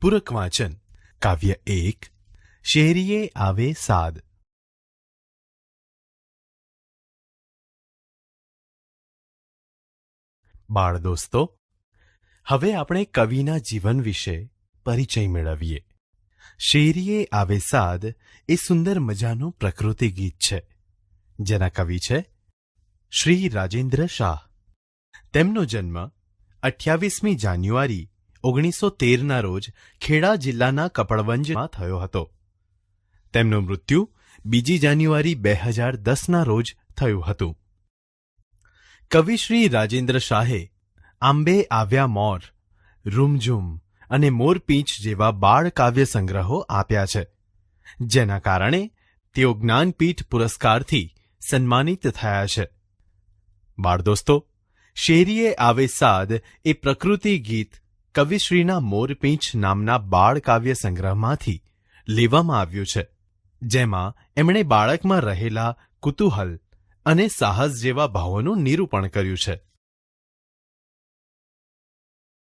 પૂરક વાંચન. કાવ્ય એક. શેરીએ આવે સાદ. બાળ દોસ્તો, હવે આપણે કવિના જીવન વિશે પરિચય મેળવીએ. શેરીએ આવે સાદ એ સુંદર મજાનું પ્રકૃતિ ગીત છે. જેના કવિ છે શ્રી રાજેન્દ્ર શાહ. તેમનો જન્મ અઠ્યાવીસમી જાન્યુઆરી ઓગણીસો તેરના રોજ ખેડા જિલ્લાના કપડવંજમાં થયો હતો. તેમનું મૃત્યુ બીજી જાન્યુઆરી બે હજાર દસના રોજ થયું હતું. કવિશ્રી રાજેન્દ્ર શાહે આંબે આવ્યા મોર, રૂમઝૂમ અને મોરપીંચ જેવા બાળ કાવ્ય સંગ્રહો આપ્યા છે, જેના કારણે તેઓ જ્ઞાનપીઠ પુરસ્કારથી સન્માનિત થયા છે. બાળ દોસ્તો શેરીએ આવે સાદ એ પ્રકૃતિ ગીત કવિશ્રીના મોરપીંછ નામના બાળ કાવ્ય સંગ્રહમાંથી લેવામાં આવ્યું છે, જેમાં એમણે બાળકમાં રહેલા કુતૂહલ અને સાહસ જેવા ભાવોનું નિરૂપણ કર્યું છે.